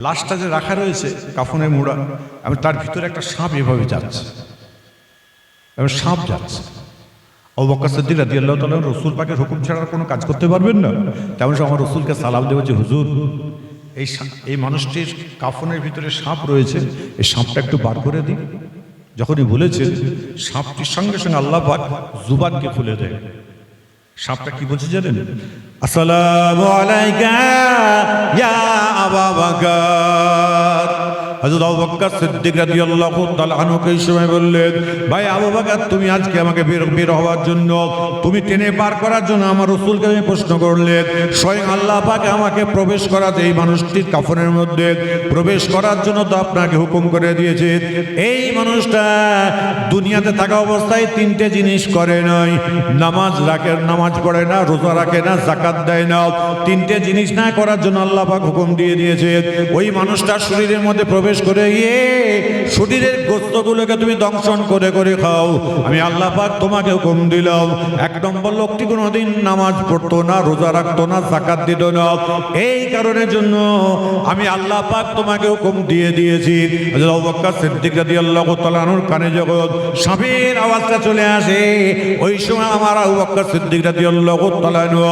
লাশটা যে রাখা রয়েছে কাফনে মোড়া, এবং তার ভিতরে একটা সাপ এভাবে যাচ্ছে। এবং সাপ যাচ্ছে। অবকাশ সিদ্দিক রাজি আল্লাহ তালা রসুল পাকের হুকুম ছাড়া আর কোনো কাজ করতে পারবেন না। তেমন সময় আমার রসুলকে সালাম দেওয়া যে হুজুর, এই সা- এই মানুষটির কাফনের ভিতরে সাপ রয়েছে, এই সাপটা একটু বার করে দিই যখনই বলেছেন সাপটির সঙ্গে সঙ্গে আল্লাহ পাক জুবানকে খুলে দেয় সাপটা কি বলছে জানেন? আসসালামু আলাইকা ইয়া আবা বকর। ভাই তুমি আজকে আমাকে বের হওয়ার জন্য, তুমি পার করার জন্য আমার প্রশ্ন আমাকে প্রবেশ করাতে এই মানুষটির কাফনের মধ্যে প্রবেশ করার জন্য তো আপনাকে হুকুম করে দিয়েছে। এই মানুষটা দুনিয়াতে থাকা অবস্থায় তিনটে জিনিস করে নাই। নামাজ রাখে, নামাজ পড়ে না, রোজা রাখে না জাকাত দেয় না। তিনটে জিনিস না করার জন্য আল্লাহ হুকুম দিয়ে দিয়েছে। ওই মানুষটার শরীরের মধ্যে প্রবেশ করে গিয়ে শরীরের গোস্তগুলোকে তুমি দংশন করে করে খাও। আমি আল্লাহ পাক তোমাকে হুকুম দিলাম। এক নম্বর লোকটি কোনোদিন নামাজ পড়তো না, রোজা রাখতো না জাকাত দিত না। এই কারণের জন্য আমি আল্লাহ পাক তোমাকে হুকুম দিয়ে দিয়েছি। সিদ্দিক রাদিয়াল্লাহু তাআলা আনহুর কানে যখন সাপের আওয়াজটা চলে আসে, ওই সময় আমার আবু বকর সিদ্দিক রাদিয়াল্লাহু তাআলা আনহু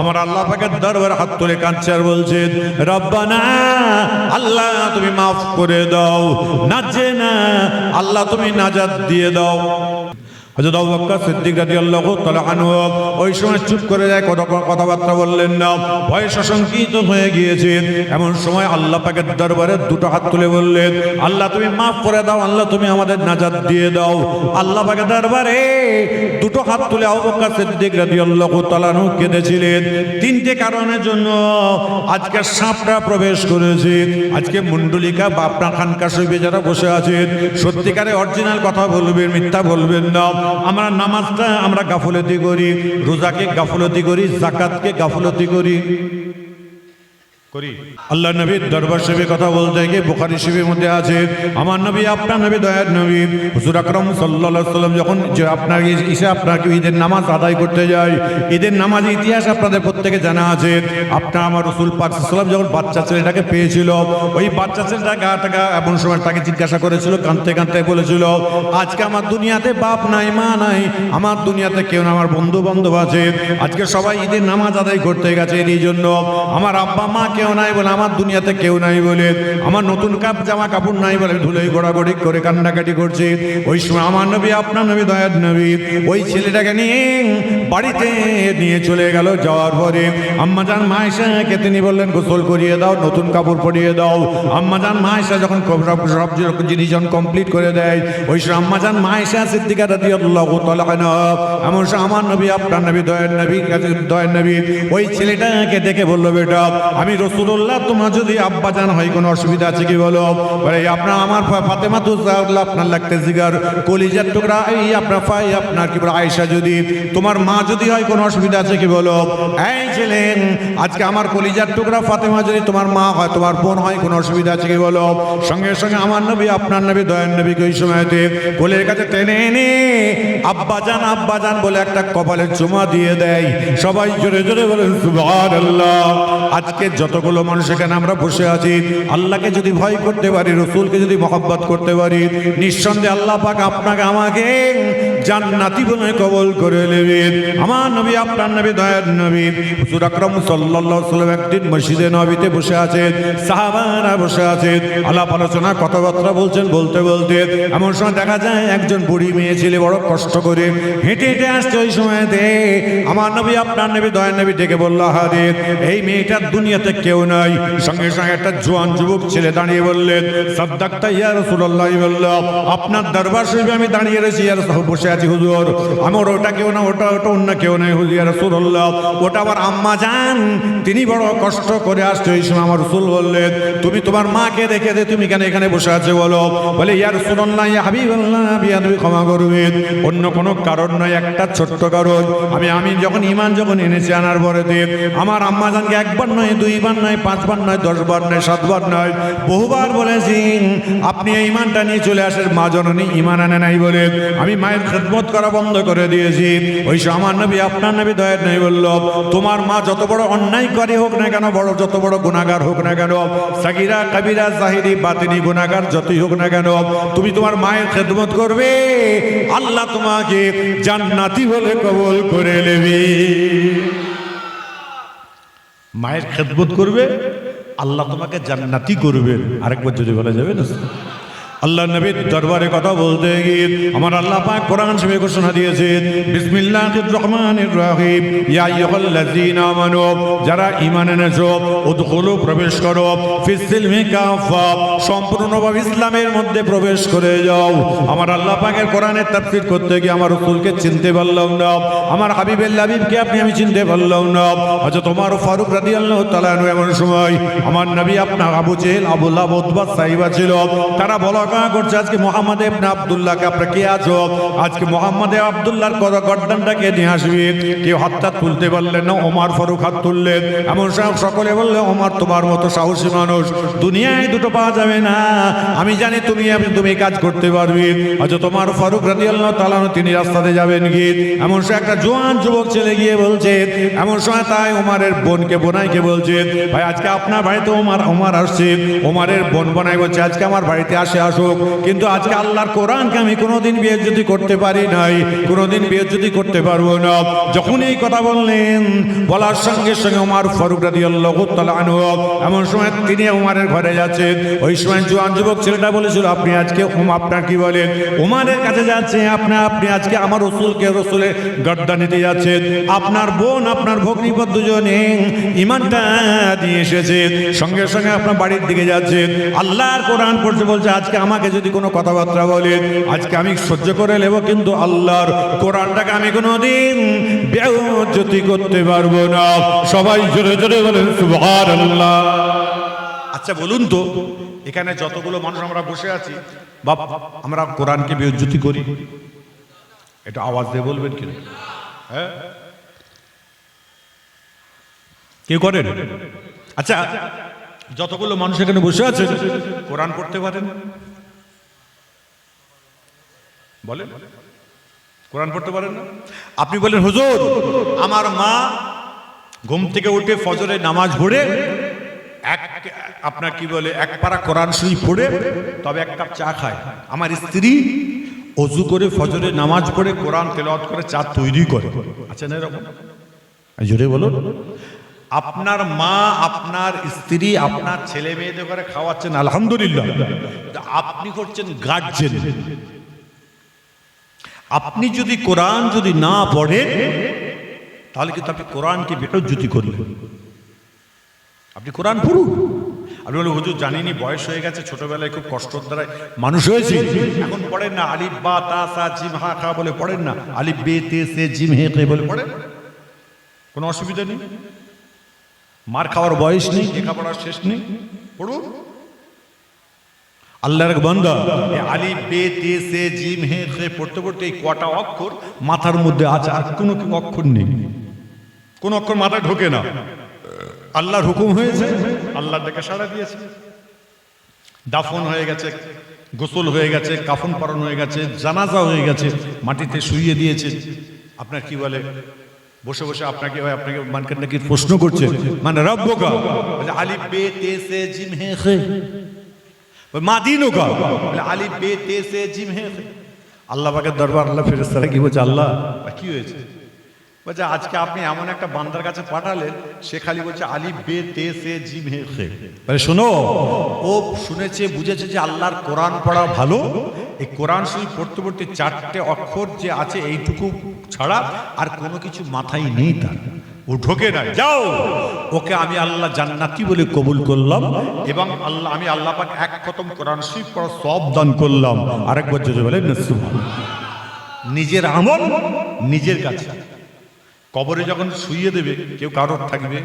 আমার আল্লাহ পাকের দরবারে হাত তুলে আর বলছেন রব্বানা, আল্লাহ তুমি মাফ করে দাও। নাচে না আল্লাহ তুমি নাজাত দিয়ে দাও। আনহু ওই সময় করে কথা কথাবার্তা বললেন না। হয়ে গিয়েছে। এমন সময় আল্লাহ দরবারে দুটো হাত তুলে বললেন, আল্লাহ তুমি মাফ করে দাও, আল্লাহ তুমি আমাদের দিয়ে দাও। দুটো হাত তুলে কেঁদেছিলেন। তিনটে কারণের জন্য আজকে সাপটা প্রবেশ করেছে। আজকে মুন্ডলিকা বা আপনার খানকা শরীফে যারা বসে আছেন, সত্যিকারে অরিজিনাল কথা বলবেন, মিথ্যা বলবেন না। আমরা নামাজটা আমরা গাফলতি করি রোজাকে গাফলতি করি জাকাতকে গাফলতি করি। করি। আল্লাহ নবীর দরবার শরীফে কথা বলতে গিয়ে বুখারী শরীফের মধ্যে আছে, আমার নবী আপনার নবী, দয়ার নবী। হুজুর আকরাম সাল্লাল্লাহু সাল্লাম যখন যে আপনার এসে আপনাকে ঈদের নামাজ আদায় করতে যায়, ঈদের নামাজের ইতিহাস আপনাদের প্রত্যেকে জানা আছে। আপনার আমার রসুল পাক যখন বাচ্চা ছেলেটাকে পেয়েছিল, ওই বাচ্চা ছেলেটা গা টাকা এমন সময় তাকে জিজ্ঞাসা করেছিল, কাঁদতে কাঁদতে বলেছিল, আজকে আমার দুনিয়াতে বাপ নাই, মা নাই, আমার দুনিয়াতে কেউ না, আমার বন্ধু বান্ধব আছে। আজকে সবাই ঈদের নামাজ আদায় করতে গেছে, এই জন্য আমার আব্বা মা কেউ নাই বলে, আমার দুনিয়াতে কেউ নাই বলে, আমার নতুন কাপ, জামা কাপড় নাই বলে ধুলোই গোড়াগড়ি করে কান্নাকাটি করছে। ওই সময় আমার নবী, আপনার নবী, দয়ার নবী, ওই ছেলেটাকে নিয়ে বাড়িতে নিয়ে চলে গেল যাওয়ার পরে। আম্মাজান মায়েশাকে তিনি বললেন, গোসল করিয়ে দাও, নতুন কাপড় পরিয়ে দাও। আম্মাজান মায়েশা যখন সব জিনিস যখন কমপ্লিট করে দেয়, ওই সময় আম্মাজান মায়েশা রাদিয়াল্লাহু তাআলা আনহা, এমন সময় আমার নবী, আপনার নবী, দয়ার নবী কাছে দয়ার নবী, ওই ছেলেটাকে দেখে বলল, বেটা, আমি রসুল্লাহ তোমার যদি আব্বাজান হয়, কোনো অসুবিধা আছে কি বলো? বলে আপনার, আমার ফাতেমা তো আপনার লাগতে জিগার, কলিজার টুকরা, এই আপনার ফাই, আপনার কি বলে, আয়েশা যদি, তোমার মা যদি হয়, কোনো অসুবিধা আছে কি বলো? এই ছিলেন আজকে আমার কলিজার টুকরা ফাতেমা যদি তোমার মা হয়, তোমার বোন হয়, কোনো অসুবিধা আছে কি বলো? সঙ্গে সঙ্গে আমার নবী, আপনার নবী, দয়ার নবীকে ওই সময়তে কোলের কাছে টেনে এনে আব্বাজান আব্বাজান বলে একটা কপালের চুমা দিয়ে দেয়। সবাই জোরে জোরে বলেন সুবহানাল্লাহ, আজকে যতগুলো মানুষ এখানে আমরা বসে আছি, আল্লাহকে যদি ভয় করতে পারি, রসুলকে যদি মহব্বত করতে পারি, নিঃসন্দেহে আল্লাহ পাক আপনাকে আমাকে জান্নাতি বলে কবল করে নেবেন। আমার নবী, আপনার নবী, দয়ার নবী, হুজুর আকরাম সাল্লাল্লাহু সাল্লাম একদিন মসজিদে নবীতে বসে আছেন, সাহাবারা বসে আছেন, আলাপ আলোচনা, কথাবার্তা বলছেন, বলতে বলতে এমন সময় দেখা যায় একজন বুড়ি মেয়ে ছেলে বড় কষ্ট করে হেঁটে হেঁটে আসছে ওই সময়তে। আমার নবী, আপনার নবী, দয়ার নবী ডেকে বলল হারে এই মেয়েটার দুনিয়াতে কেউ নাই। সঙ্গে সঙ্গে একটা জোয়ান যুবক ছেলে দাঁড়িয়ে বললেন সাদ্দাক্তা ইয়া রাসূলুল্লাহ বলল আপনার দরবার শরীফে আমি দাঁড়িয়ে রয়েছি, ইয়া রাসূল, বসে আছি হুজুর। আমার ওটা কেউ না, ওটা ওটা অন্য কেউ নাই হুজুর রাসূলুল্লাহ। ওটা আমার আম্মা জান তিনি বড় কষ্ট করে আসছে ওই সময় আমার রসুল বললেন, তুমি তোমার মাকে রেখে দে, তুমি কেন এখানে বসে আছে বলো? বলে, ইয়া রাসূলুল্লাহ, ইয়া হাবিবাল্লাহ বিয়া নবী ক্ষমা করবেন। অন্য কোনো কারণ নয়, একটা ছোট্ট কারণ। আমি আমি যখন ইমান যখন এনেছি, আনার পরে দিয়ে আমার আম্মা জানকে একবার নয়, দুইবার তিনবার নয় পাঁচবার নয় দশবার নয় সাতবার নয়, বহুবার বলেছি, আপনি এই ইমানটা নিয়ে চলে আসেন, মা জননী ইমান আনে নাই বলে। আমি মায়ের খেদমত করা বন্ধ করে দিয়েছি। ওই সে আমার নবী, আপনার নবী দয়ের নেই বলল, তোমার মা যত বড় অন্যায় করে হোক না কেন, বড় যত বড় গুণাগার হোক না কেন সাকিরা কাবিরা, জাহিরি, বাতিনি গুণাগার যতই হোক না কেন, তুমি তোমার মায়ের খেদমত করবে। আল্লাহ তোমাকে জান্নাতি বলে কবল করে নেবে। মায়ের খেদবোধ করবে আল্লাহ তোমাকে জান্নাতি করবে। আরেকবার যদি বলা যাবে না? আল্লাহ নবীর দরবারে কথা বলতে গিয়ে আমার আল্লাহ পাক কোরআন শরীফে ঘোষণা দিয়েছেন, বিসমিল্লাহির রহমানির রহিম। ইয়া আইয়ুহাল্লাযীনা আমানু, যারা ঈমান এনেছো, উদখুলু, প্রবেশ করো। ফিস সিলমি কাফা সম্পূর্ণভাবে ইসলামের মধ্যে প্রবেশ করে যাও। আমার আল্লাহ পাকের কোরআনের তাফসীর করতে গিয়ে আমার রাসূলকে চিনতে পারলাম না। আমার হাবিবের হাবিবকে আপনি আমি চিনতে পারলাম না। আচ্ছা তোমার ফারুক রাদিয়াল্লাহু তাআলা এমন সময় আমার নবী আপনার Abu Jahl Abdullah Utba Shaiba ছিল। তারা বলা কয়া করছে, আজকে মোহাম্মদ ইবনে আব্দুল্লাহকে আপনারা কে আছো? আজকে মোহাম্মদ আব্দুল্লাহর গর্দানটাকে নিয়ে আসবে। কেউ হাতটা তুলতে পারলেন না, ওমার ফারুক হাত তুললেন এমন সময় সকলে বললে, ওমার, তোমার মতো সাহসী মানুষ দুনিয়ায় দুটো পাওয়া যাবে না। আমি জানি তুমি আপনি তুমি কাজ করতে পারবে। আচ্ছা তোমার ফারুক রাদিয়াল্লাহু তাআলা আনহু, তিনি রাস্তাতে যাবেন গিয়ে এমন সময় একটা জোয়ান যুবক ছেলে গিয়ে বলছে, এমন সময় তাই ওমারের বোনকে, বোনাইকে বলছে, ভাই, আজকে আপনার বাড়িতে ওমার ওমার আসছে। ওমারের বোন বোনাই বলছে, আজকে আমার বাড়িতে আসে। আসুক। কিন্তু আজকে আল্লাহর কোরআনকে আমি কোনোদিন বিয়ে করতে পারি নাই, কোনোদিন বিয়ে করতে পারব না। যখন এই কথা বললেন, বলার সঙ্গে সঙ্গে ওমার ফারুক তাআলা আনহু, এমন সময় তিনি ওমারের ঘরে যাচ্ছেন। ওই সময় জোয়ান যুবক ছেলেটা বলেছিল, আপনি আজকে আপনার কি বলেন? ওমারের কাছে যাচ্ছে আপনার আপনি আজকে আমার রসুলকে রসুলের গড্ডা নিতে যাচ্ছেন। আপনার বোন, আপনার ভগ্নিপদ দুজনে ইমানটা দিয়ে এসেছে সঙ্গে সঙ্গে আপনার বাড়ির দিকে যাচ্ছেন। আল্লাহর কোরআন পড়ছে বলছে, আজকে আমাকে যদি কোনো কথাবার্তা বলে, আজকে আমি সহ্য করে নেব কিন্তু আল্লাহর কোরআনটাকে আমি কোনোদিন বেউজ্জতি করতে পারব না। সবাই জোরে জোরে বলেন, সুবহানাল্লাহ। আচ্ছা বলুন তো, এখানে যতগুলো মানুষ আমরা বসে আছি বা আমরা কোরআনকে বেউজ্জতি করি? এটা আওয়াজ দিয়ে বলবেন কি হ্যাঁ? কেউ করেন? আচ্ছা যতগুলো মানুষ এখানে বসে আছে কোরআন পড়তে পারেন? বলেন। কোরআন পড়তে পারেন না? আপনি বলেন, হুজুর, আমার মা ঘুম থেকে উঠে ফজরে নামাজ পড়ে, এক, আপনার কি বলে, এক পারা কোরআন শরীফ পড়ে, তবে এক কাপ চা খায়। আমার স্ত্রী অজু করে ফজরে নামাজ পড়ে, কোরআন তেলাওয়াত করে, চা তৈরি করে। আচ্ছা না, এরকম? জোরে বলুন। আপনার মা, আপনার স্ত্রী, আপনার ছেলে মেয়েদের করে খাওয়াচ্ছেন, আলহামদুলিল্লাহ। আপনি করছেন গার্জেন। আপনি যদি কোরআন যদি না পড়েন, তাহলে কিন্তু আপনি কোরআনকে বেটজ্যুতি করলেন। আপনি কোরআন পড়ুন। আপনি বলে হুজুর, জানিনি বয়স হয়ে গেছে, ছোটবেলায় খুব কষ্টর দ্বারা মানুষ হয়েছে। এখন পড়েন না, আলিফ, বা, তা, সা, জিম, হা, খা বলে পড়েন না, আলিফ, বে, তে, সে, জিম, হে, কে বলে পড়েন। কোনো অসুবিধা নেই। মার খাওয়ার বয়স নেই, লেখাপড়ার শেষ নেই। পড়ুন। আল্লাহর বান্দা। এ বে তে সে, জিম, হে খে পড়তে পড়তে এই কটা অক্ষর মাথার মধ্যে আছে, আর কোনো অক্ষর নেই। কোন অক্ষর মাথায় ঢোকে না। আল্লাহর হুকুম হয়েছে, আল্লাহ ডেকে সাড়া দিয়েছে। দাফন হয়ে গেছে, গোসল হয়ে গেছে, কাফন পরানো হয়ে গেছে, জানাজা হয়ে গেছে, মাটিতে শুইয়ে দিয়েছে। আপনার কি বলে? বসে বসে আপনাকে হয়, আপনাকে মানকে নাকি প্রশ্ন করছে মানে রব্বকা। আলিফ বে তে সে, জিম, হে মা আলিফ বে তে সে জিম হে আল্লাহ পাকের দরবার আল্লাহ কি বলছে? আল্লাহ। কি হয়েছে? বলছে আজকে আপনি এমন একটা বান্দার কাছে পাঠালেন সে খালি বলছে আলি বে তে সে জিম হে শোনো ও শুনেছে বুঝেছে যে আল্লাহর কোরআন পড়া ভালো এই কোরআন শরীফ পড়তে পড়তে চারটে অক্ষর যে আছে এইটুকু ছাড়া আর কোনো কিছু মাথায় নেই তার। ও ঢোকে না যাও। ওকে আমি আল্লাহ জান্নাতি বলে কবুল করলাম এবং আল্লাহ, আমি আল্লাহ পাক এক খতম কোরআন শরীফ পড়া সব দান করলাম। আরেকবার যদি বলে নিজের আমল নিজের কাছে। কবরে যখন শুইয়ে দেবে, কেউ কারোর থাকবে?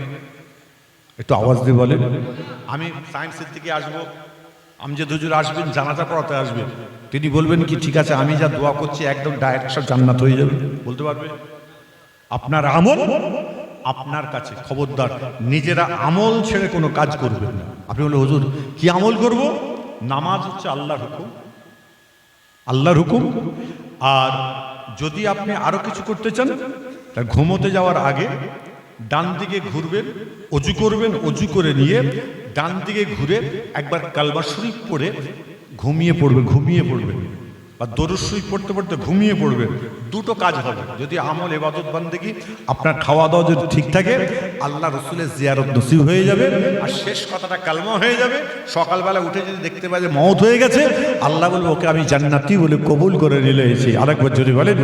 একটু আওয়াজ দিয়ে বলে। আমি সায়েন্সের থেকে আসব। আমি যে দুজন আসবেন, জানাজা পড়াতে আসবেন তিনি বলবেন কি, ঠিক আছে, আমি যা দোয়া করছি, একদম ডাইরেক্ট সব জান্নাত হয়ে যাবে। বলতে পারবে? আপনার আমল আপনার কাছে খবরদার। নিজেরা আমল ছেড়ে কোনো কাজ করবেন না। আপনি বলে হুজুর, কি আমল করব? নামাজ হচ্ছে আল্লাহর হুকুম। আল্লাহর হুকুম। আর যদি আপনি আরও কিছু করতে চান, তা ঘুমোতে যাওয়ার আগে ডান দিকে ঘুরবেন, অজু করবেন, অজু করে নিয়ে ডান দিকে ঘুরে একবার কালবা শরীফ পড়ে ঘুমিয়ে পড়বেন ঘুমিয়ে পড়বেন। বা দরস্যই পড়তে পড়তে ঘুমিয়ে পড়বে, দুটো কাজ হবে। যদি আমল এবাদত বান্দেগি, আপনার খাওয়া দাওয়া যদি ঠিক থাকে, আল্লাহ রসুলের জিয়ারত নসিব হয়ে যাবে, আর শেষ কথাটা কালমা হয়ে যাবে। সকালবেলা উঠে যদি দেখতে পাই যে মত হয়ে গেছে, আল্লাহ বলবে, ওকে আমি জান্নাতি বলে কবুল করে নিলে এসে আরেকবার যদি বলেন